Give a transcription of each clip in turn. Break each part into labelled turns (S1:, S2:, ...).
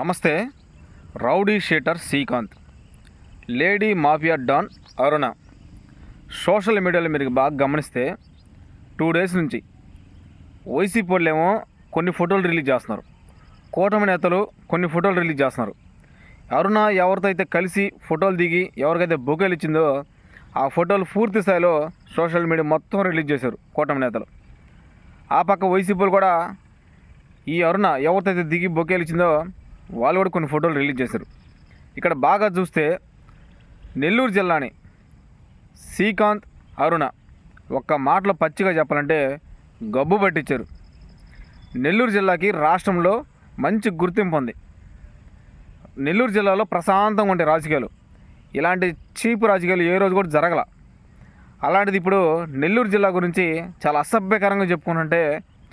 S1: నమస్తే rowdy sheeter Srikanth lady mafia don Aruna. Social మీడియాలో మీరు బాగా గమనిస్తే టూ డేస్ నుంచి వైసీపీ వాళ్ళు ఏమో కొన్ని ఫోటోలు రిలీజ్ చేస్తున్నారు. కూటమి నేతలు కొన్ని ఫోటోలు రిలీజ్ చేస్తున్నారు. అరుణ ఎవరితో అయితే కలిసి ఫోటోలు దిగి ఎవరికైతే బొకేలు ఇచ్చిందో ఆ ఫోటోలు పూర్తి స్థాయిలో సోషల్ మీడియా మొత్తం రిలీజ్ చేశారు కూటమి నేతలు. ఆ పక్క వైసీపీలు కూడా ఈ అరుణ ఎవరితో అయితే దిగి బొకేలు ఇచ్చిందో వాళ్ళు కూడా కొన్ని ఫోటోలు రిలీజ్ చేశారు. ఇక్కడ బాగా చూస్తే నెల్లూరు జిల్లాని శ్రీకాంత్ అరుణ ఒక్క మాటలో పచ్చిగా చెప్పాలంటే గబ్బు పట్టించారు. నెల్లూరు జిల్లాకి రాష్ట్రంలో మంచి గుర్తింపు ఉంది. నెల్లూరు జిల్లాలో ప్రశాంతంగా ఉంటాయి రాజకీయాలు. ఇలాంటి చీపు రాజకీయాలు ఏ రోజు కూడా జరగల. అలాంటిది ఇప్పుడు నెల్లూరు జిల్లా గురించి చాలా అసభ్యకరంగా చెప్పుకుంటుంటే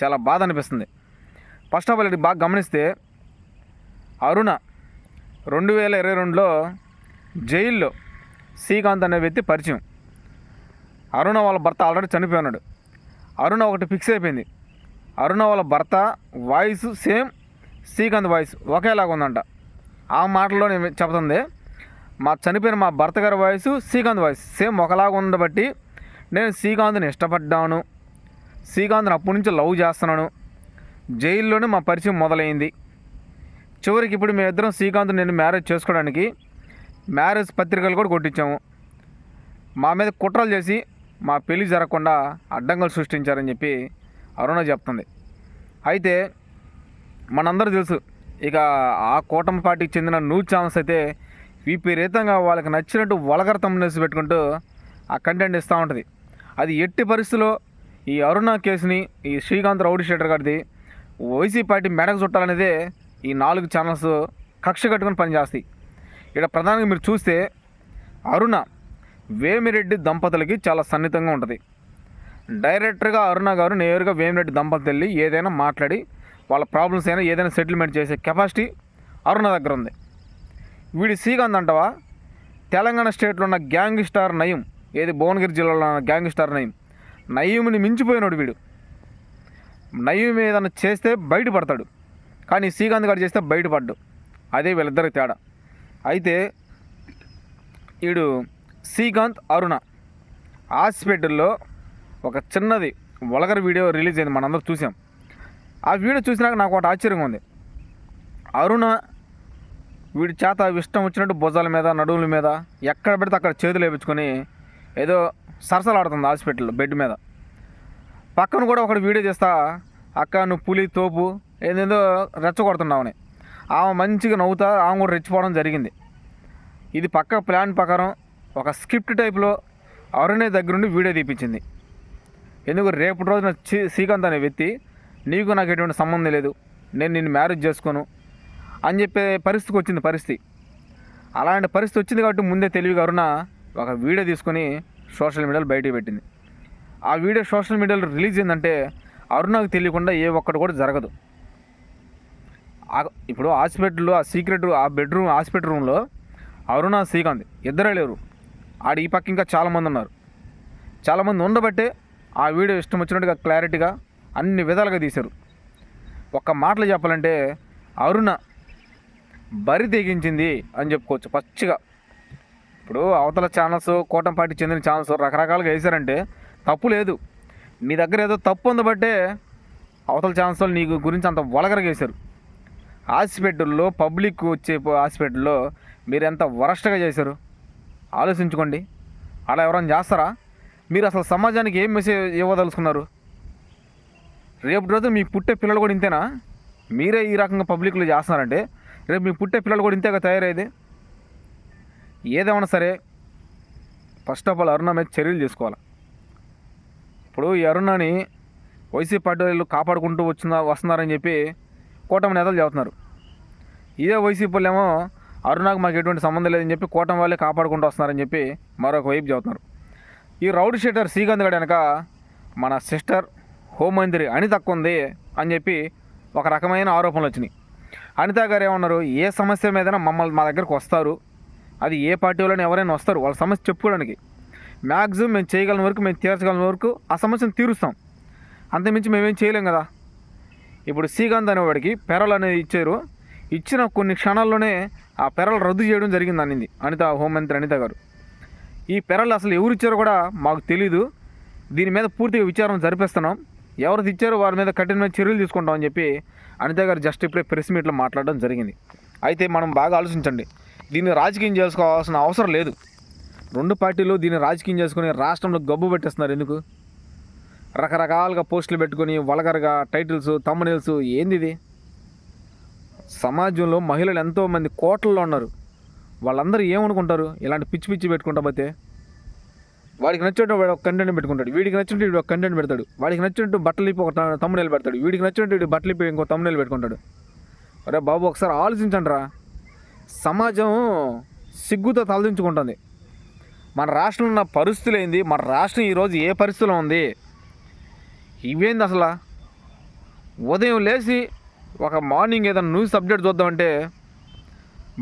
S1: చాలా బాధ అనిపిస్తుంది. ఫస్ట్ ఆఫ్ ఆల్ ఇది బాగా గమనిస్తే అరుణ రెండు వేల ఇరవై రెండులో జైల్లో శ్రీకాంత్ అనే వ్యక్తి పరిచయం. అరుణ వాళ్ళ భర్త ఆల్రెడీ చనిపోయినాడు. అరుణ ఒకటి ఫిక్స్ అయిపోయింది. అరుణ వాళ్ళ భర్త వాయిస్ సేమ్ శ్రీకాంత్ వాయిస్ ఒకేలాగా ఉందంట. ఆ మాటలో నేను చెప్తుంది మా చనిపోయిన మా భర్త గారి వాయిస్ శ్రీకాంత్ వాయిస్ సేమ్ ఒకలాగా ఉండబట్టి నేను శ్రీకాంత్ని ఇష్టపడ్డాను. శ్రీకాంత్ని అప్పటి నుంచి లవ్ చేస్తున్నాను. జైల్లోనే మా పరిచయం మొదలైంది. చివరికి ఇప్పుడు మేమిద్దరం శ్రీకాంత్ నేను మ్యారేజ్ చేసుకోవడానికి మ్యారేజ్ పత్రికలు కూడా కొట్టించాము. మా మీద కుట్రలు చేసి మా పెళ్ళి జరగకుండా అడ్డంకులు సృష్టించారని చెప్పి అరుణ చెప్తుంది. అయితే మనందరూ తెలుసు ఇక ఆ కూటమి పార్టీకి చెందిన న్యూస్ ఛానల్స్ అయితే విపరీతంగా వాళ్ళకి నచ్చినట్టు వలగర తమ్మునేసి పెట్టుకుంటూ ఆ కంటెంట్ ఇస్తూ ఉంటుంది. అది ఎట్టి పరిస్థితుల్లో ఈ అరుణ కేసుని ఈ శ్రీకాంత్ రౌడీ షెటర్ గారిది వైసీపీ పార్టీ మెడకు చుట్టాలనేదే ఈ నాలుగు ఛానల్స్ కక్ష కట్టుకుని పనిచేస్తాయి. ఇక్కడ ప్రధానంగా మీరు చూస్తే అరుణ వేమిరెడ్డి దంపతులకి చాలా సన్నిహితంగా ఉంటుంది. డైరెక్టర్గా అరుణ గారు నేరుగా వేమిరెడ్డి దంపతులు వెళ్ళి ఏదైనా మాట్లాడి వాళ్ళ ప్రాబ్లమ్స్ అయినా ఏదైనా సెటిల్మెంట్ చేసే కెపాసిటీ అరుణ దగ్గర ఉంది. వీడి శ్రీకాంత్ అంటవా? తెలంగాణ స్టేట్లో ఉన్న గ్యాంగ్ స్టార్ నయం ఏది భువనగిరి జిల్లాలో ఉన్న గ్యాంగ్ స్టార్ నయం నయీంని మించిపోయినాడు వీడు. నయీం ఏదైనా చేస్తే బయటపడతాడు. కానీ శ్రీకాంత్ గారు చేస్తే బయటపడ్డు. అదే వీళ్ళిద్దరికి తేడా. అయితే వీడు శ్రీకాంత్ అరుణ హాస్పిటల్లో ఒక చిన్నది వలగర్ వీడియో రిలీజ్ అయింది మనందరం చూసాం. ఆ వీడియో చూసినాక నాకు ఒకటి ఆశ్చర్యంగా ఉంది. అరుణ వీడి చేత ఇష్టం వచ్చినట్టు భుజాల మీద నడువుల మీద ఎక్కడ పెడితే అక్కడ చేతులు వేపించుకొని ఏదో సరసలాడుతుంది హాస్పిటల్లో బెడ్ మీద. పక్కన కూడా ఒకటి వీడియో చేస్తా అక్క నువ్వు పులి తోపు ఏదేదో అని. ఆమె మంచిగా నవ్వుతా ఆమె కూడా రెచ్చిపోవడం జరిగింది. ఇది పక్క ప్లాన్ ప్రకారం ఒక స్క్రిప్ట్ టైప్లో అరుణే దగ్గరుండి వీడియో తీపించింది ఎందుకు రేపటి రోజున శ్రీ- శ్రీకాంత్ అనే వ్యక్తి నీకు నాకు ఎటువంటి సంబంధం లేదు నేను నిన్ను మ్యారేజ్ చేసుకోను అని చెప్పే పరిస్థితికి వచ్చింది పరిస్థితి. అలాంటి పరిస్థితి వచ్చింది కాబట్టి ముందే తెలివి అరుణ ఒక వీడియో తీసుకొని సోషల్ మీడియాలో బయటికి పెట్టింది. ఆ వీడియో సోషల్ మీడియాలో రిలీజ్ అయిందంటే అరుణకు తెలియకుండా ఏ ఒక్కటి కూడా జరగదు. ఇప్పుడు హాస్పిటల్లో ఆ సీక్రెట్ ఆ బెడ్రూమ్ హాస్పిటల్ రూమ్లో అరుణ శ్రీకాంత్ ఇద్దరే లేరు. ఆడ ఈ పక్క ఇంకా చాలామంది ఉన్నారు. చాలామంది ఉండబట్టే ఆ వీడియో ఇష్టం వచ్చినట్టుగా క్లారిటీగా అన్ని విధాలుగా తీశారు. ఒక్క మాటలు చెప్పాలంటే అరుణ బరి తెగించింది అని చెప్పుకోవచ్చు. పచ్చిగా. ఇప్పుడు అవతల ఛానల్స్ కోటంపాటి చెందిన ఛానల్స్ రకరకాలుగా వేశారంటే తప్పు లేదు. నీ దగ్గర ఏదో తప్పు ఉంది బట్టే అవతల ఛానల్స్ నీకు గురించి అంత వలగరగేశారు. హాస్పిటల్లో పబ్లిక్ వచ్చే హాస్పిటల్లో మీరు ఎంత వరస్ట్గా చేశారు? ఆలోచించుకోండి. అలా ఎవరైనా చేస్తారా? మీరు అసలు సమాజానికి ఏం మెసేజ్ ఇవ్వదలుచుకున్నారు? రేపు రోజు మీ పుట్టే పిల్లలు కూడా ఇంతేనా? మీరే ఈ రకంగా పబ్లిక్లో చేస్తున్నారంటే రేపు మీ పుట్టే పిల్లలు కూడా ఇంతేగా తయారయ్యేది? ఏదేమన్నా సరే ఫస్ట్ ఆఫ్ ఆల్ అరుణ మీద చర్యలు తీసుకోవాలి. ఇప్పుడు ఈ అరుణని వైసీపీ పార్టీ వాళ్ళు కాపాడుకుంటూ వచ్చిన వస్తున్నారని చెప్పి కూటమి నేతలు చెబుతున్నారు. ఇదే వైసీపీ వాళ్ళు ఏమో మాకు ఎటువంటి సంబంధం లేదని చెప్పి కూటమి వాళ్ళే కాపాడుకుంటూ వస్తున్నారని చెప్పి మరొక వైపు చెబుతున్నారు. ఈ రౌడ్ షీటర్ శ్రీకాంత్ గడి వెనక మన సిస్టర్ హోంమంత్రి అనిత ఉంది అని చెప్పి ఒక రకమైన ఆరోపణలు వచ్చినాయి. అనిత గారు ఏమన్నారు? ఏ సమస్య మీదైనా మమ్మల్ని మా దగ్గరకు వస్తారు. అది ఏ పార్టీ వాళ్ళని ఎవరైనా వస్తారు. వాళ్ళ సమస్య చెప్పుకోవడానికి. మ్యాక్సిమం మేము చేయగలిగిన వరకు మేము తీర్చగలిగిన వరకు ఆ సమస్యను తీరుస్తాం. అంతమించి మేమేం చేయలేం కదా. ఇప్పుడు శ్రీకాంత్ అనేవాడికి పెరలు అనేది ఇచ్చారు. ఇచ్చిన కొన్ని క్షణాల్లోనే ఆ పెరలు రద్దు చేయడం జరిగింది అనింది అనిత హోంమంత్రి అనిత గారు. ఈ పెరలు అసలు ఎవరు ఇచ్చారో కూడా మాకు తెలీదు. దీని మీద పూర్తిగా విచారం జరిపిస్తున్నాం. ఎవరు ఇచ్చారో వారి మీద కఠినమైన చర్యలు తీసుకుంటామని చెప్పి అనిత గారు జస్ట్ ఇప్పుడే ప్రెస్ మీట్లో మాట్లాడడం జరిగింది. అయితే మనం బాగా ఆలోచించండి. దీన్ని రాజకీయం చేసుకోవాల్సిన అవసరం లేదు. రెండు పార్టీలు దీన్ని రాజకీయం చేసుకుని రాష్ట్రంలో గబ్బు పెట్టేస్తున్నారు ఎందుకు? రకరకాలుగా పోస్టులు పెట్టుకొని వలగరగా టైటిల్స్ తమ్మునిల్స్ ఏంది ఇది? సమాజంలో మహిళలు ఎంతోమంది కోట్లలో ఉన్నారు. వాళ్ళందరూ ఏమనుకుంటారు? ఇలాంటి పిచ్చి పిచ్చి పెట్టుకుంటా పోతే? వాడికి నచ్చినట్టు వాడు ఒక కంటెంట్ పెట్టుకుంటాడు. వీడికి నచ్చినట్టు వీడు ఒక కంటెంట్ పెడతాడు. వాడికి నచ్చినట్టు బట్టలు ఇప్పి ఒక తమ్ముడేలు పెడతాడు. వీడికి నచ్చినట్టు వీడు బట్టలు ఇప్పి ఇంకో తమ్ముడేలు పెట్టుకుంటాడు. అరే బాబు ఒకసారి ఆలోచించండి రా సమాజం సిగ్గుతో తలదించుకుంటుంది. మన రాష్ట్రంలో ఉన్న పరిస్థితులు ఏంది? మన రాష్ట్రం ఈరోజు ఏ పరిస్థితిలో ఉంది? ఇవేంది అసలు? ఉదయం లేచి ఒక మార్నింగ్ ఏదైనా న్యూస్ సబ్జెక్ట్ చూద్దామంటే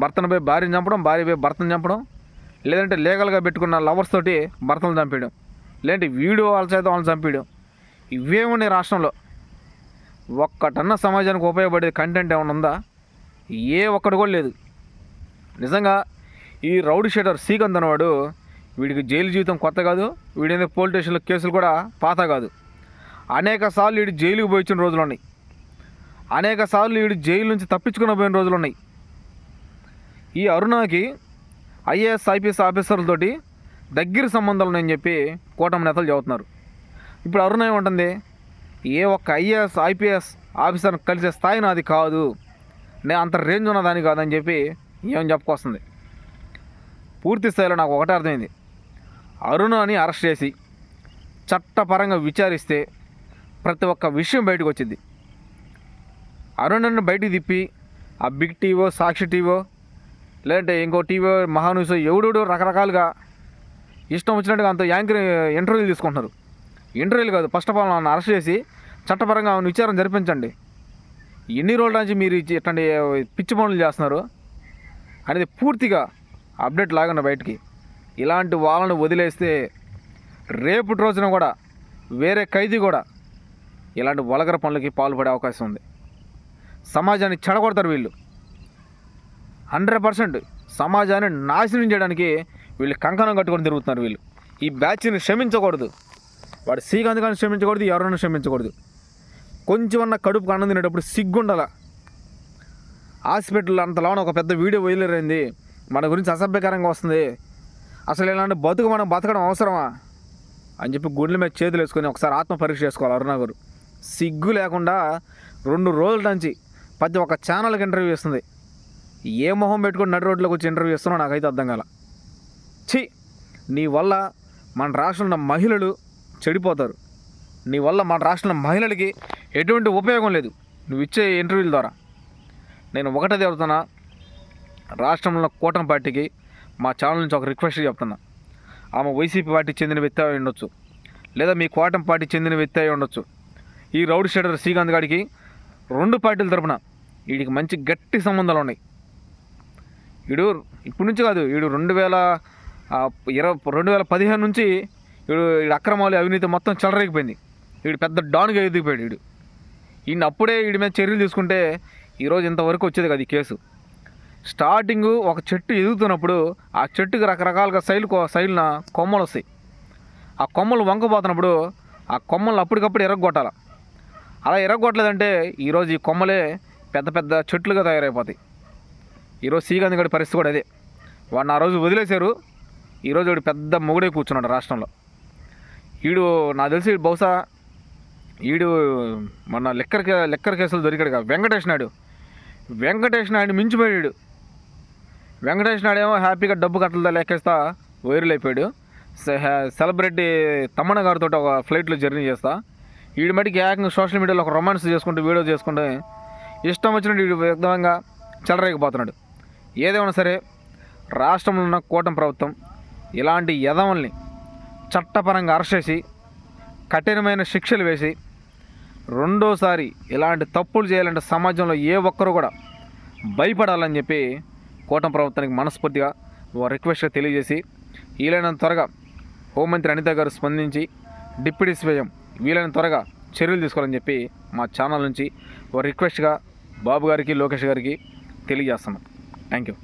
S1: భర్తను పోయి భార్యను చంపడం భార్య పోయి భర్తను చంపడం లేదంటే లీగల్గా పెట్టుకున్న లవర్స్ తోటి భర్తలు చంపేయడం లేదంటే వీడియో వాళ్ళ చేత వాళ్ళని చంపేయడం. ఇవే ఉన్నాయి రాష్ట్రంలో. ఒక్కటన్న సమాజానికి ఉపయోగపడే కంటెంట్ ఏమైనా ఉందా? ఏ ఒక్కటి కూడా లేదు. నిజంగా ఈ రౌడీ షీటర్ శ్రీకాంత్ అన్నవాడు వీడికి జైలు జీవితం కొత్త కాదు వీడి పోలీస్ స్టేషన్లో కేసులు కూడా పాత కాదు. అనేక సార్లు వీడు జైలుకి పోయించిన రోజులు ఉన్నాయి. అనేక సార్లు వీడు జైలు నుంచి తప్పించుకుని పోయిన రోజులు ఉన్నాయి. ఈ అరుణకి ఐఏఎస్ ఐపీఎస్ ఆఫీసర్లతోటి దగ్గర సంబంధాలు ఉన్నాయని చెప్పి కూటమి నేతలు చెబుతున్నారు. ఇప్పుడు అరుణ ఏమంటుంది? ఏ ఒక్క ఐఏఎస్ ఐపీఎస్ ఆఫీసర్ కలిసే స్థాయి నాది కాదు. నేను అంత రేంజ్ ఉన్నదాని కాదని చెప్పి ఏం చెప్పుకొస్తుంది? పూర్తి స్థాయిలో నాకు ఒకటే అర్థమైంది. అరుణని అరెస్ట్ చేసి చట్టపరంగా విచారిస్తే ప్రతి ఒక్క విషయం బయటకు వచ్చింది. అరుణ్ను బయటికి తిప్పి ఆ బిగ్ టీవో సాక్షి టీవో లేదంటే ఇంకో టీవో మహానూస్ ఎవడెవడో రకరకాలుగా ఇష్టం వచ్చినట్టుగా అంత యాంకర్ ఇంటర్వ్యూలు తీసుకుంటున్నారు. ఇంటర్వ్యూలు కాదు ఫస్ట్ ఆఫ్ ఆల్ నన్ను అరెస్ట్ చేసి చట్టపరంగా ఆమెను విచారం జరిపించండి. ఎన్ని రోజుల నుంచి మీరు ఇట్లాంటి పిచ్చి పనులు చేస్తున్నారు అనేది పూర్తిగా అప్డేట్ లాగండి బయటికి. ఇలాంటి వాళ్ళని వదిలేస్తే రేపటి రోజున కూడా వేరే ఖైదీ కూడా ఇలాంటి వలగర పనులకి పాల్పడే అవకాశం ఉంది. సమాజాన్ని చెడగొడతారు వీళ్ళు. హండ్రెడ్ పర్సెంట్ సమాజాన్ని నాశనం చేయడానికి వీళ్ళు కంకణం కట్టుకొని తిరుగుతున్నారు వీళ్ళు. ఈ బ్యాచ్ని క్షమించకూడదు. వాడు శ్రీకాంత్ గారిని క్షమించకూడదు ఎవరైనా క్షమించకూడదు. కొంచెం అన్న కడుపు అన్నం తినేటప్పుడు సిగ్గుండాల. హాస్పిటల్ అంతలోన ఒక పెద్ద వీడియో వదిలేరైంది మన గురించి అసభ్యకరంగా వస్తుంది. అసలు ఇలాంటి బతుకు మనం బతకడం అవసరమా? అని చెప్పి గుండెల మీద చేతులు వేసుకొని ఒకసారి ఆత్మ పరీక్ష చేసుకోవాలి అరుణ గారు సిగ్గు లేకుండా రెండు రోజుల నుంచి ప్రతి ఒక్క ఛానల్కి ఇంటర్వ్యూ ఇస్తుంది. ఏ మొహం పెట్టుకుని నడి రోడ్లోకి వచ్చి ఇంటర్వ్యూ ఇస్తున్నావు నాకైతే అర్థం కాల. ఛీ! నీ వల్ల మన రాష్ట్రంలో ఉన్న మహిళలు చెడిపోతారు. నీ వల్ల మన రాష్ట్రంలో మహిళలకి ఎటువంటి ఉపయోగం లేదు. నువ్వు ఇచ్చే ఇంటర్వ్యూల ద్వారా. నేను ఒకటే చెబుతున్నా రాష్ట్రంలో ఉన్న కూటమి పార్టీకి మా ఛానల్ నుంచి ఒక రిక్వెస్ట్ చెప్తున్నా. ఆమె వైసీపీ పార్టీకి చెందిన వ్యక్తి అయి ఉండొచ్చు. లేదా మీ కూటమి పార్టీ చెందిన వ్యక్తి అయి ఉండొచ్చు. ఈ రౌడ్ షెడర్ శ్రీకాంత్ గారికి రెండు పార్టీల తరపున వీడికి మంచి గట్టి సంబంధాలు ఉన్నాయి. వీడు ఇప్పటి నుంచి కాదు వీడు రెండు వేల ఇరవై రెండు వేల పదిహేను నుంచి వీడు వీడు అక్రమాలు అవినీతి మొత్తం చెలరేగిపోయింది. వీడు పెద్ద డాన్గా ఎదిగిపోయాడు వీడు. ఈయన అప్పుడే వీడి మీద చర్యలు తీసుకుంటే ఈరోజు ఇంతవరకు వచ్చేది కదా ఈ కేసు. స్టార్టింగ్ ఒక చెట్టు ఎదుగుతున్నప్పుడు ఆ చెట్టుకి రకరకాలుగా సైలు శైలిన కొమ్మలు వస్తాయి. ఆ కొమ్మలు వంకపోతున్నప్పుడు ఆ కొమ్మలు అప్పటికప్పుడు ఎరగొట్టాలి. అలా ఎరగొట్టలేదంటే ఈరోజు ఈ కొమ్మలే పెద్ద పెద్ద చెట్లుగా తయారైపోతాయి. ఈరోజు శ్రీకాంత్ గడి పరిస్థితి కూడా అదే. వాడిని ఆ రోజు వదిలేశారు. ఈరోజు వీడు పెద్ద మొగుడే కూర్చున్నాడు రాష్ట్రంలో. వీడు నాకు తెలిసి బహుశా వీడు మన లెక్కర్ కే- లెక్కర్ కేసులు దొరికాడు కదా వెంకటేష్ నాయుడు. వెంకటేష్ నాయుడు మించిపోయాడు. వెంకటేష్ నాయుడు ఏమో హ్యాపీగా డబ్బు కట్టలతో లెక్కేస్తా వైరల్ అయిపోయాడు. సెలబ్రిటీ తమ్మన్న గారితో ఒక ఫ్లైట్లో జర్నీ చేస్తా. వీడి మటుకి ఏకంగా సోషల్ మీడియాలో ఒక రొమాన్స్ చేసుకుంటూ వీడియో చేసుకుంటూ ఇష్టం వచ్చినట్టు విధంగా చెలరేగిపోతున్నాడు. ఏదేమైనా సరే రాష్ట్రంలో ఉన్న కూటమి ప్రభుత్వం ఇలాంటి యదవల్ని చట్టపరంగా అరెస్ట్ చేసి కఠినమైన శిక్షలు వేసి రెండోసారి ఇలాంటి తప్పులు చేయాలంటే సమాజంలో ఏ ఒక్కరు కూడా భయపడాలని చెప్పి కూటమి ప్రభుత్వానికి మనస్ఫూర్తిగా రిక్వెస్ట్గా తెలియజేసి వీలైనంత త్వరగా హోంమంత్రి అనిత గారు స్పందించి డిప్యూటీ సీఎం వీలైనంత త్వరగా చర్యలు తీసుకోవాలని చెప్పి మా ఛానల్ నుంచి ఓ రిక్వెస్ట్గా బాబు గారికి లోకేష్ గారికి తెలియజేస్తున్నాను థ్యాంక్ యూ.